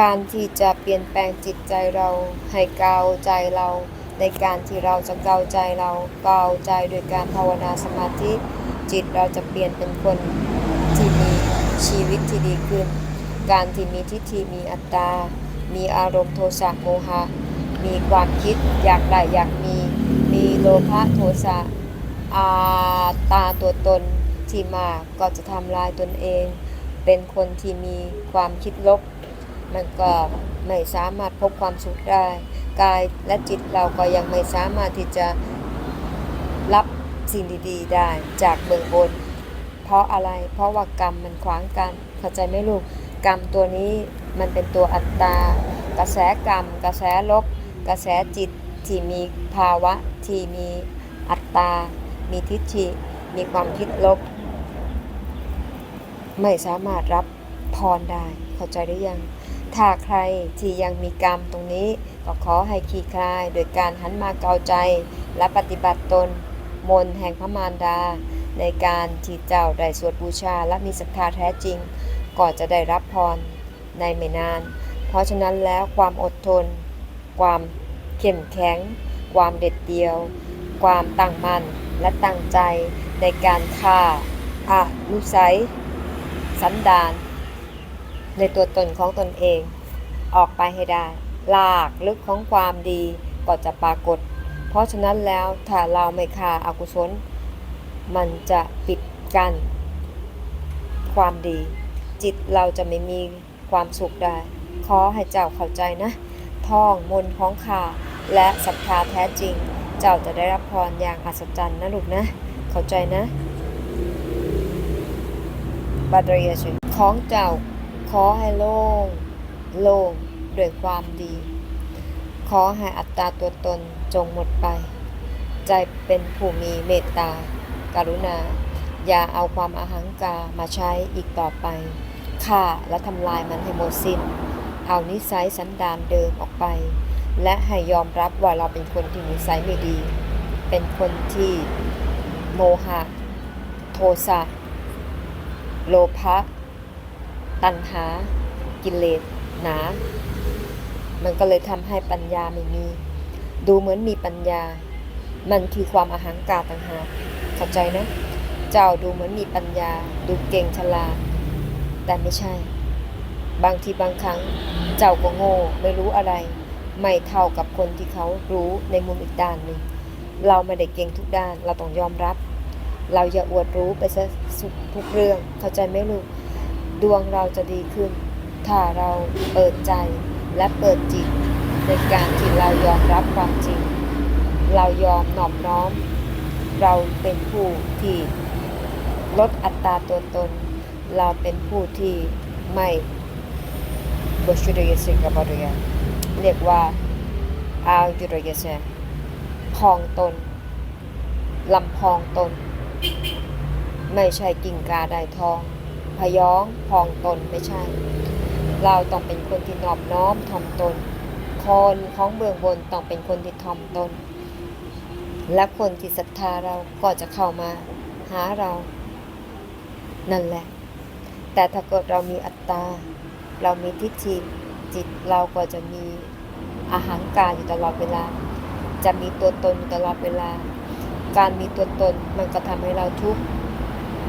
การที่จะเปลี่ยนแปลงจิตใจเราให้กาวใจเรา ในการที่เราจะเกาใจเราเกาใจโดยการภาวนาสมาธิจิตเราจะเปลี่ยนเป็นคนที่มีชีวิตที่ดีขึ้น การที่มีทิฏฐิมีอัตตา มีอารมณ์โทสะโมหะ มีความคิดอยากได้อยากมี มีโลภะโทสะอาตาตัวตนที่มาก็จะทำลายตนเอง เป็นคนที่มีความคิดลบ มันก็ไม่สามารถพบความสุขได้ กายและจิตเราก็ยังไม่สามารถที่จะรับสิ่งดีๆ ได้จากเบื้องบน เพราะอะไรเพราะว่ากรรมมันขวางกัน เข้าใจไหมลูกกรรมตัวนี้มันเป็นตัวอัตตา กระแสกรรม กระแสลบ กระแสจิตที่มีภาวะที่มีอัตตา มีทิฏฐิมีความคิดลบ ไม่สามารถรับ พรได้ เข้าใจหรือยัง ถ้าใครที่ยังมีกรรมตรงนี้ ก็ขอให้ขี้คลาย โดยการหันมาเกาใจ และปฏิบัติตน มนแห่งพระมารดา ในการที่เจ้าได้สวดบูชาและมีศรัทธาแท้จริง ก็จะได้รับพรในไม่นาน เพราะฉะนั้นแล้วความอดทน ความเข้มแข็ง ความเด็ดเดียว ความตั้งมั่นและตั้งใจในการฆ่าอานุสัยสันดาน ในตัวตนของตนเอง ออกไปให้ได้ลากลึกของความดีก็จะปรากฏ เพราะฉะนั้นแล้วถ้าเราไม่ฆ่าอากุศล มันจะปิดกั้นความดี จิตเราจะไม่มีความสุขได้ ขอให้เจ้าเข้าใจนะ ท่องมนต์ของขาและศรัทธาแท้จริง เจ้าจะได้รับพรอย่างอัศจรรย์นะลูกนะ เข้าใจนะบาดรียชของเจ้า ขอให้โล่งโล่งด้วยความดี ขอให้อัตตาตัวตนจงหมดไป ใจเป็นผู้มีเมตตาการุณา อย่าเอาความอาหังกามาใช้อีกต่อไปฆ่าและทำลายมันให้หมดสิ้น เอานิสัยสันดานเดิมออกไป และให้ยอมรับว่าเราเป็นคนที่นิสัยไม่ดี เป็นคนที่โมหะ โทสะ โลภะ ตัณหา กิเลสหนา มันก็เลยทำให้ปัญญาไม่มี ดูเหมือนมีปัญญา มันคือความอาหังกาต่างหากเข้าใจนะ เจ้าดูเหมือนมีปัญญา ดูเก่งฉลาด แต่ไม่ใช่ บางทีบางครั้ง เจ้าก็โง่ไม่รู้อะไร ไม่เท่ากับคนที่เขารู้ในมุมอีกด้านหนึ่ง เราไม่ได้เก่งทุกด้าน เราต้องยอมรับ เราอย่าอวดรู้ไปซะทุกเรื่อง เข้าใจไหมลูก ดวงเราจะดีขึ้น ถ้าเราเปิดใจและเปิดจิต ในการที่เรายอมรับความจริง เรายอมหนอบน้อม เราเป็นผู้ที่ลดอัตราตัวตน เราเป็นผู้ที่ไม่บชุดยสิกบริยาเรียกว่าอายุรยเซพองตนลำพองตน ไม่ใช่กิ่งกาได้ทอง พยองพองตนไม่ใช่ เราต้องเป็นคนที่นอบน้อมถ่อมตน คนของเบื้องบนต้องเป็นคนที่ถ่อมตน และคนที่ศรัทธาเราก็จะเข้ามาหาเรา นั่นแหละ แต่ถ้าเกิดเรามีอัตตา เรามีทิฏฐิจิตเราก็จะมีอาหารการอยู่ตลอดเวลา จะมีตัวตนอยู่ตลอดเวลา การมีตัวตนมันก็ทำให้เราทุกข์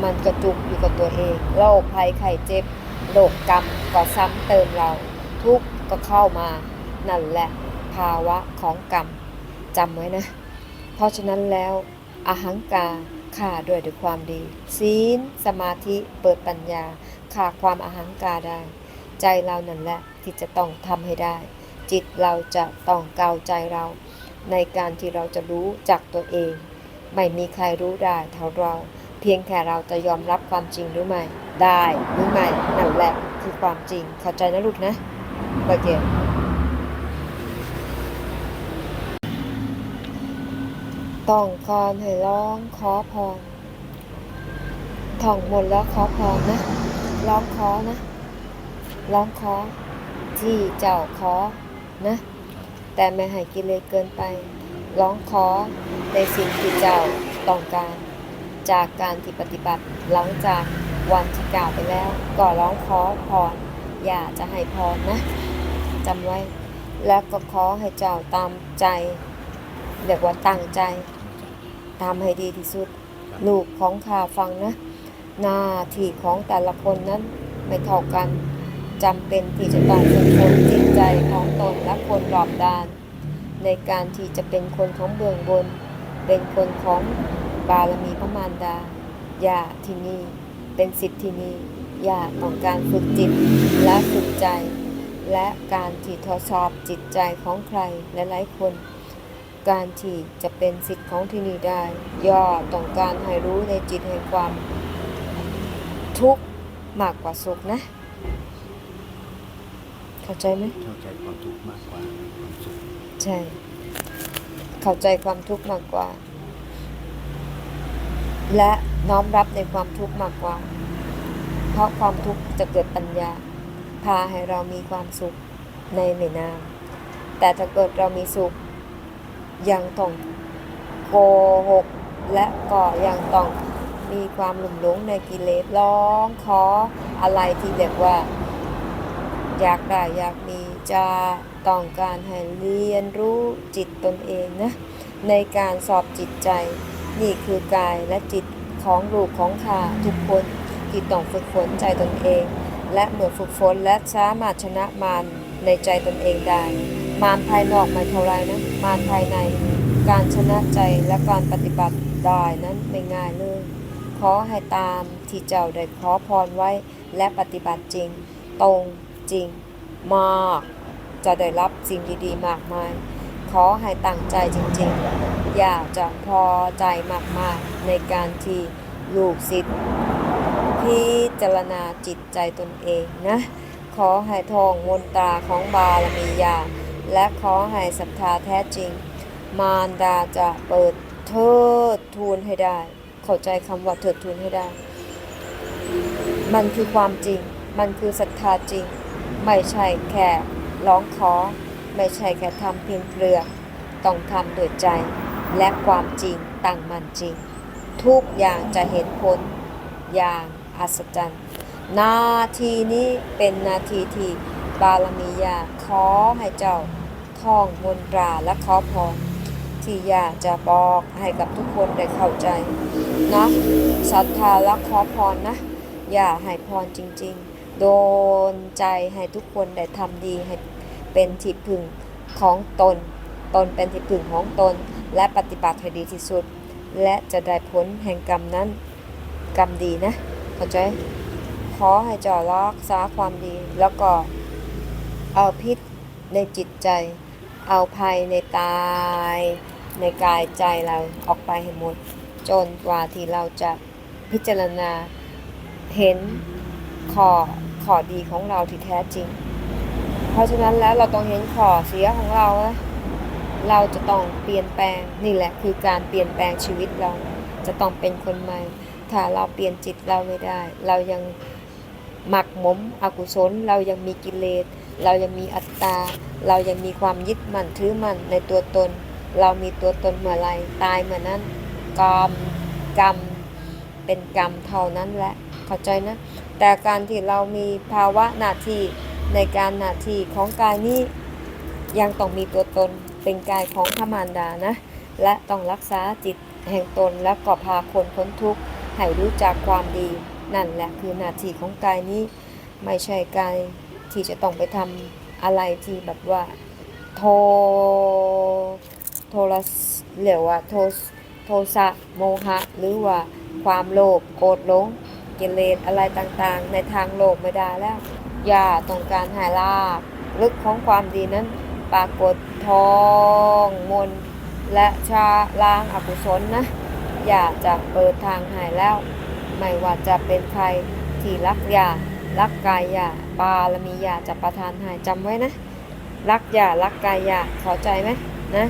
มันกระจุกอยู่กับตัวเองโรคภัยไข้เจ็บโรคกรรมก็ซ้ำเติมเรา ทุกข์ก็เข้ามานั่นแหละ ภาวะของกรรมจำไว้นะ เพราะฉะนั้นแล้วอาหังกาฆ่าด้วยด้วยความดี ศีลสมาธิเปิดปัญญาฆ่าความอาหังกาได้ ใจเรานั่นแหละที่จะต้องทำให้ได้ จิตเราจะต้องเกาใจเรา ในการที่เราจะรู้จักตัวเอง ไม่มีใครรู้ได้เท่าเรา เพียงแค่เราจะยอมรับความจริงหรือไม่ ได้หรือไม่นั่นแหละคือความจริงเข้าใจนะลูกนะโอเคต้องการให้ร้องขอพรท่องมนแล้วขอพรนะร้องขอนะร้องขอที่เจ้าขอนะ แต่ไม่ให้กิเลสเกินไป ร้องขอในสิ่งที่เจ้าต้องการ จากการที่ปฏิบัติหลังจากวันที่กล่าวไปแล้ว ก็ร้องขอพรอย่าจะให้พรนะจำไว้และก็ขอให้เจ้าตามใจเรียกว่าตั้งใจตามให้ดีที่สุด ลูกของข้าฟังนะ หน้าที่ของแต่ละคนนั้นไม่เท่ากันจำเป็นที่จะต้องฝึกฝนจิตใจของตนและคนรอบด้าน ในการที่จะเป็นคนของเบื้องบน เป็นคนของ บารมีพระมารดาอย่าที่นี่เป็นสิทธิ์ที่นี่อย่าต้องการฝึกจิตและฝึกใจ และการที่ทดสอบจิตใจของใครหลายๆคน การที่จะเป็นสิทธิ์ของที่นี่ได้ ย่อต้องการให้รู้ในจิตแห่งความ ทุกข์มากกว่าสุขนะ เข้าใจไหมเข้าใจความทุกข์มากกว่าความสุขใช่ เข้าใจความทุกข์มากกว่า และน้อมรับในความทุกข์มากกว่า เพราะความทุกข์จะเกิดปัญญา พาให้เรามีความสุขในไม่นานแต่ถ้าเกิดเรามีสุข ยังต้องโกหก และก็ยังต้องมีความหลุ่มหลงในกิเลสร้องขออะไรที่เรียกว่า อยากได้อยากมีจะต้องการให้เรียนรู้จิตตนเองนะในการสอบจิตใจ นี่คือกายและจิตของลูกของข้าทุกคนที่ต้องฝึกฝนใจตนเอง และเมื่อฝึกฝนและสามารถชนะมารในใจตนเองได้ มารภายนอกไม่เท่าไรนะมารภายใน การชนะใจและการปฏิบัติได้นั้นไม่ง่ายเลยขอให้ตามที่เจ้าได้ขอพรไว้และปฏิบัติจริง ตรงจริง มาก จะได้รับสิ่งดีๆ มากมาย ขอให้ตั้งใจจริง ๆ อยากจะพอใจมากๆ ในการที่ลูกศิษย์พิจารณาจิตใจตนเองนะ ขอให้ทองมนตราของบารมียา และขอให้ศรัทธาแท้จริง มารดาจะเปิดเทิดทูนให้ได้ เข้าใจคำว่าเทิดทูนให้ได้ มันคือความจริง มันคือศรัทธาจริง ไม่ใช่แค่ร้องขอ ไม่ใช่แค่ทำเพียงเปลือกต้องทำด้วยใจ และความจริงตั้งมันจริง ทุกอย่างจะเห็นผลอย่างอัศจรรย์ นาทีนี้เป็นนาทีที่บารมียาขอให้เจ้าท่องมนตราและขอพรที่อยากจะบอกให้กับทุกคนได้เข้าใจนะศรัทธาและขอพรนะ อย่าให้พรจริง ๆ โดนใจให้ทุกคนได้ทำดีให้เป็นที่พึ่งของตน ตนเป็นที่พึ่งของตน และปฏิบัติให้ดีที่สุด และจะได้ผลแห่งกรรมนั้น กรรมดีนะเข้าใจขอให้เจ้ารักษาความดี แล้วก็เอาพิษในจิตใจ เอาภัยในตายในกายใจเราออกไปให้หมด จนกว่าที่เราจะพิจารณาเห็นข้อข้อดีของเราที่แท้จริง เพราะฉะนั้นแล้วเราต้องเห็นข้อเสียของเรานะ เราจะต้องเปลี่ยนแปลงนี่แหละคือการเปลี่ยนแปลงชีวิตเราจะต้องเป็นคนใหม่ ถ้าเราเปลี่ยนจิตเราไม่ได้ เรายังหมักหมมอกุศล เรายังมีกิเลส เรายังมีอัตตา เรายังมีความยึดมั่นถือมั่นในตัวตน เรามีตัวตนเมื่อไรตายเมื่อนั้นกรรมกรรมเป็นกรรมเท่านั้นแหละเข้าใจนะ แต่การที่เรามีภาวะหน้าที่ในการหน้าที่ของกายนี้ยังต้องมีตัวตน เป็นกายของพระมารดานะ และต้องรักษาจิตแห่งตนและก็พาคนพ้นทุกข์ให้รู้จักความดี นั่นแหละคือหน้าที่ของกายนี้ ไม่ใช่กายที่จะต้องไปทำอะไรที่แบบว่าโทโทรสเรียกว่าโทโทสะโมหะ หรือว่าความโลภโกรธหลงกิเลสอะไรต่างๆ ในทางโลกไม่ได้แล้ว อย่าต้องการหายลาบลึกของความดีนั้น ปรากฏทองมนและชาล้างอกุศลนะ อย่าจะเปิดทางหายแล้ว ไม่ว่าจะเป็นใครที่รักยารักกายยาบารมียาจะประทานหายจำไว้นะ รักยารักกายยาเข้าใจไหมนะ